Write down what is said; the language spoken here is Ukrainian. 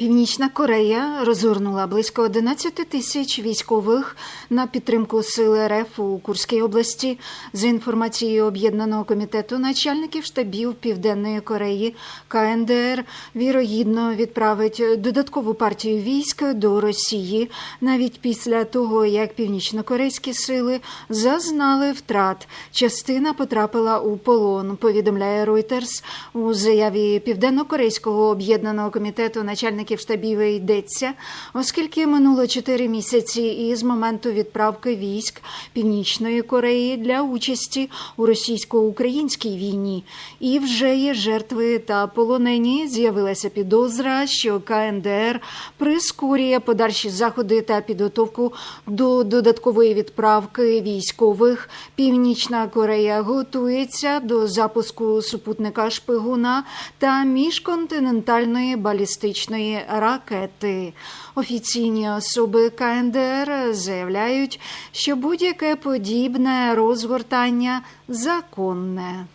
Північна Корея розгорнула близько 11 тисяч військових на підтримку сил РФ у Курській області. За інформацією об'єднаного комітету начальників штабів Південної Кореї КНДР вірогідно відправить додаткову партію військ до Росії навіть після того, як північнокорейські сили зазнали втрат. Частина потрапила у полон. Повідомляє Reuters. у заяві південно-корейського об'єднаного комітету начальників штабів йдеться, оскільки минуло чотири місяці із моменту відправки військ Північної Кореї для участі у російсько-українській війні, і вже є жертви та полонені. З'явилася підозра, що КНДР прискорює подальші заходи та підготовку до додаткової відправки військових. Північна Корея готується до запуску супутника шпигуна та міжконтинентальної балістичної ракети. Офіційні особи КНДР заявляють, що будь-яке подібне розгортання законне.